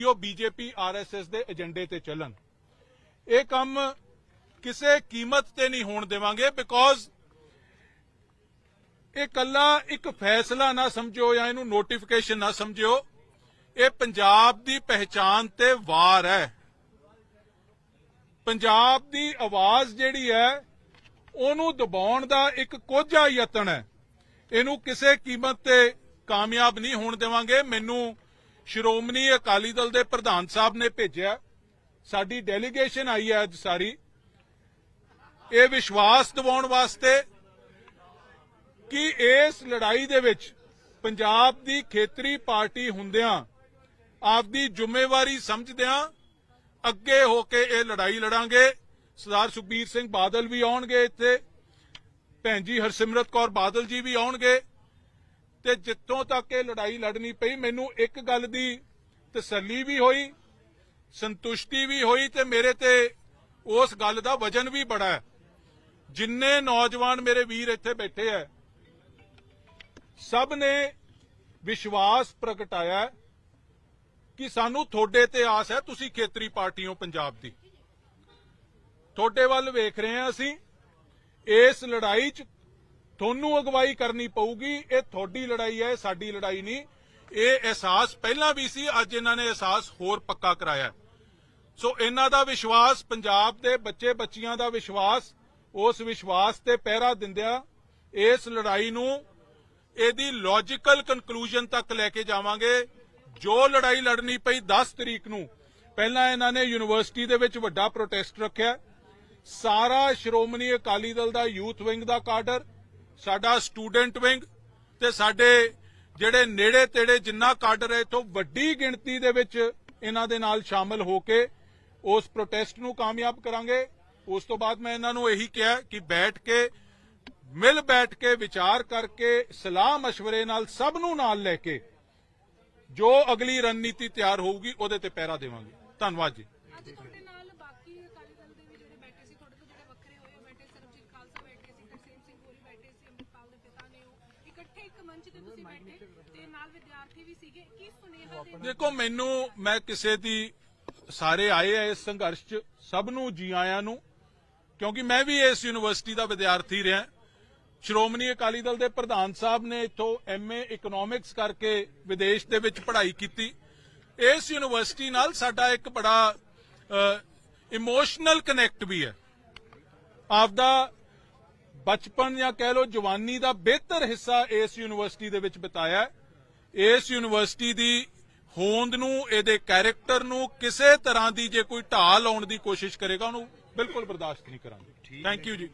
ਕਿ ਉਹ BJP, RSS ਦੇ ਏਜੰਡੇ ਤੇ ਚੱਲਣ। ਇਹ ਕੰਮ ਕਿਸੇ ਕੀਮਤ ਤੇ ਨਹੀਂ ਹੋਣ ਦੇਵਾਂਗੇ ਬਿਕੋਜ਼ ਇਹ ਕੱਲਾ ਇੱਕ ਫੈਸਲਾ ਨਾ ਸਮਝਿਓ ਜਾਂ ਇਹਨੂੰ ਨੋਟੀਫਿਕੇਸ਼ਨ ਨਾ ਸਮਝਿਓ। ਇਹ ਪੰਜਾਬ ਦੀ ਪਹਿਚਾਨ ਤੇ ਵਾਰ ਹੈ। ਪੰਜਾਬ ਦੀ ਆਵਾਜ਼ ਜਿਹੜੀ ਹੈ, ਉਹਨੂੰ ਦਬਾਉਣ ਦਾ ਇੱਕ ਕੋਝਾ ਯਤਨ ਹੈ। ਇਹਨੂੰ ਕਿਸੇ ਕੀਮਤ ਤੇ ਕਾਮਯਾਬ ਨਹੀਂ ਹੋਣ ਦੇਵਾਂਗੇ। ਮੈਨੂੰ ਸ਼੍ਰੋਮਣੀ ਅਕਾਲੀ ਦਲ ਦੇ ਪ੍ਰਧਾਨ ਸਾਹਿਬ ਨੇ ਭੇਜਿਆ। ਸਾਡੀ ਡੈਲੀਗੇਸ਼ਨ ਆਈ ਹੈ ਅੱਜ ਸਾਰੀ। ਇਹ ਵਿਸ਼ਵਾਸ ਦਿਵਾਉਣ ਵਾਸਤੇ ਕਿ ਇਸ ਲੜਾਈ ਦੇ ਵਿੱਚ ਪੰਜਾਬ ਦੀ ਖੇਤਰੀ ਪਾਰਟੀ ਹੁੰਦਿਆਂ, ਆਪਦੀ ਜ਼ਿੰਮੇਵਾਰੀ ਸਮਝਦਿਆਂ ਅੱਗੇ ਹੋ ਕੇ ਇਹ ਲੜਾਈ ਲੜਾਂਗੇ। ਸਰਦਾਰ ਸੁਖਬੀਰ ਸਿੰਘ ਬਾਦਲ ਵੀ ਆਉਣਗੇ ਇੱਥੇ। ਭੈਣ ਜੀ ਹਰਸਿਮਰਤ ਕੌਰ ਬਾਦਲ ਜੀ ਵੀ ਆਉਣਗੇ। ਤੇ ਜਿੱਥੋਂ ਤੱਕ ਇਹ ਲੜਾਈ ਲੜਨੀ ਪਈ, ਮੈਨੂੰ ਇੱਕ ਗੱਲ ਦੀ ਤਸੱਲੀ ਵੀ ਹੋਈ, ਸੰਤੁਸ਼ਟੀ ਵੀ ਹੋਈ ਤੇ ਮੇਰੇ ਤੇ ਉਸ ਗੱਲ ਦਾ ਵਜਨ ਵੀ ਬੜਾ ਹੈ। ਜਿੰਨੇ ਨੌਜਵਾਨ ਮੇਰੇ ਵੀਰ ਇੱਥੇ ਬੈਠੇ ਐ ਸਭ ਨੇ ਵਿਸ਼ਵਾਸ ਪ੍ਰਗਟਾਇਆ ਕਿ ਸਾਨੂੰ ਤੁਹਾਡੇ ਤੇ ਆਸ ਹੈ, ਤੁਸੀਂ ਖੇਤਰੀ ਪਾਰਟੀਆਂ ਪੰਜਾਬ ਦੀ। ਤੁਹਾਡੇ ਵੱਲ ਵੇਖ ਰਹੇ ਹਾਂ ਅਸੀਂ, ਇਸ ਲੜਾਈ 'ਚ ਤੁਹਾਨੂੰ ਅਗਵਾਈ ਕਰਨੀ ਪਊਗੀ, ਇਹ ਤੁਹਾਡੀ ਲੜਾਈ ਹੈ, ਸਾਡੀ ਲੜਾਈ ਨਹੀਂ। ਇਹ ਅਹਿਸਾਸ ਪਹਿਲਾਂ ਵੀ ਸੀ, ਅੱਜ ਇਹਨਾਂ ਨੇ ਅਹਿਸਾਸ ਹੋਰ ਪੱਕਾ ਕਰਾਇਆ ਸੋ ਇਹਨਾਂ ਦਾ ਵਿਸ਼ਵਾਸ, ਪੰਜਾਬ ਦੇ ਬੱਚੇ ਬੱਚੀਆਂ ਦਾ ਵਿਸ਼ਵਾਸ, ਉਸ ਵਿਸ਼ਵਾਸ ਤੇ ਪਹਿਰਾ ਦਿੰਦਿਆਂ ਇਸ ਲੜਾਈ ਨੂੰ ਇਹਦੀ ਲੌਜੀਕਲ ਕਨਕਲੂਜਨ ਤੱਕ ਲੈ ਕੇ ਜਾਵਾਂਗੇ। ਜੋ ਲੜਾਈ ਲੜਨੀ ਪਈ 10 ਤਰੀਕ ਨੂੰ, ਪਹਿਲਾਂ ਇਹਨਾਂ ਨੇ ਯੂਨੀਵਰਸਿਟੀ ਦੇ ਵਿੱਚ ਵੱਡਾ ਪ੍ਰੋਟੈਸਟ ਰੱਖਿਆ। ਸਾਰਾ ਸ਼੍ਰੋਮਣੀ ਅਕਾਲੀ ਦਲ ਦਾ ਯੂਥ ਵਿੰਗ ਦਾ ਕਾਡਰ ਸਾਡਾ ਸਟੂਡੈਂਟ ਵਿੰਗ ਤੇ ਸਾਡੇ ਜਿਹੜੇ ਨੇੜੇ ਤੇੜੇ ਜਿੰਨਾ ਕਾਡਰ ਹੈ ਇਥੋਂ ਵੱਡੀ ਗਿਣਤੀ ਦੇ ਵਿੱਚ ਇਹਨਾਂ ਦੇ ਨਾਲ ਸ਼ਾਮਲ ਹੋ ਕੇ ਉਸ ਪ੍ਰੋਟੈਸਟ ਨੂੰ ਕਾਮਯਾਬ ਕਰਾਂਗੇ। ਉਸ ਤੋਂ ਬਾਅਦ ਮੈਂ ਇਹਨਾਂ ਨੂੰ ਇਹੀ ਕਿਹਾ ਕਿ ਬੈਠ ਕੇ, ਮਿਲ ਬੈਠ ਕੇ ਵਿਚਾਰ ਕਰਕੇ, ਸਲਾਹ مشਵਰੇ ਨਾਲ ਸਭ ਨੂੰ ਨਾਲ ਲੈ ਕੇ ਜੋ ਅਗਲੀ ਰਣਨੀਤੀ ਤਿਆਰ ਹੋਊਗੀ, ਉਹਦੇ ਤੇ ਪਹਿਰਾ ਦੇਵਾਂਗੇ। ਧੰਨਵਾਦ ਜੀ ਅੱਜ ਤੁਹਾਡੇ ਨਾਲ ਬਾਕੀ ਅਕਾਲੀ ਦਲ ਦੇ ਵੀ ਜਿਹੜੇ ਬੈਠੇ ਸੀ ਤੁਹਾਡੇ ਤੋਂ ਜਿਹੜੇ ਵੱਖਰੇ ਹੋਏ ਹੋ ਬੈਠੇ ਸਰਬਜੀਤ ਖਾਲਸਾ ਬੈਠੇ ਸੀ ਤਰਸੇਮ ਸਿੰਘ ਗੋਰੀ ਬੈਠੇ ਸੀ ਅੰਮ੍ਰਿਤਪਾਲ ਦੇ ਪਿਤਾ ਨੇ ਉਹ ਇਕੱਠੇ ਇੱਕ ਮੰਚ ਤੇ ਤੁਸੀਂ ਬੈਠੇ ਤੇ ਨਾਲ ਵਿਦਿਆਰਥੀ ਵੀ ਸੀਗੇ। ਕੀ ਸੁਨੇਹਾ ਦੇ ਦੇਖੋ ਮੈਨੂੰ ਮੈਂ ਕਿਸੇ ਦੀ ਸਾਰੇ ਆਏ ਆ ਇਸ ਸੰਘਰਸ਼ 'ਚ ਸਭ ਨੂੰ ਜੀ ਆਇਆਂ ਨੂੰ ਕਿਉਂਕਿ ਮੈਂ ਵੀ ਇਸ ਯੂਨੀਵਰਸਿਟੀ ਦਾ ਵਿਦਿਆਰਥੀ ਰਿਹਾ। ਸ਼੍ਰੋਮਣੀ ਅਕਾਲੀ ਦਲ ਦੇ ਪ੍ਰਧਾਨ ਸਾਹਿਬ ਨੇ ਇੱਥੋਂ ਐਮਏ ਇਕਨੋਮਿਕਸ ਕਰਕੇ ਵਿਦੇਸ਼ ਦੇ ਵਿੱਚ ਪੜ੍ਹਾਈ ਕੀਤੀ। ਇਸ ਯੂਨੀਵਰਸਿਟੀ ਨਾਲ ਸਾਡਾ ਇੱਕ ਬੜਾ ਇਮੋਸ਼ਨਲ ਕਨੈਕਟ ਵੀ ਹੈ। ਆਪਦਾ ਬਚਪਨ ਜਾਂ ਕਹਿ ਲਓ ਜਵਾਨੀ ਦਾ ਬਿਹਤਰ ਹਿੱਸਾ ਇਸ ਯੂਨੀਵਰਸਿਟੀ ਦੇ ਵਿੱਚ ਬਿਤਾਇਆ। ਇਸ ਯੂਨੀਵਰਸਿਟੀ ਦੀ ਹੋਂਦ ਨੂੰ ਇਹਦੇ ਕੈਰੈਕਟਰ ਨੂੰ ਕਿਸੇ ਤਰ੍ਹਾਂ ਦੀ ਜੇ ਕੋਈ ਢਾਲ ਲਾਉਣ ਦੀ ਕੋਸ਼ਿਸ਼ ਕਰੇਗਾ ਉਹਨੂੰ ਬਿਲਕੁਲ ਬਰਦਾਸ਼ਤ ਨਹੀਂ ਕਰਾਂਗੇ। ਥੈਂਕ ਯੂ ਜੀ।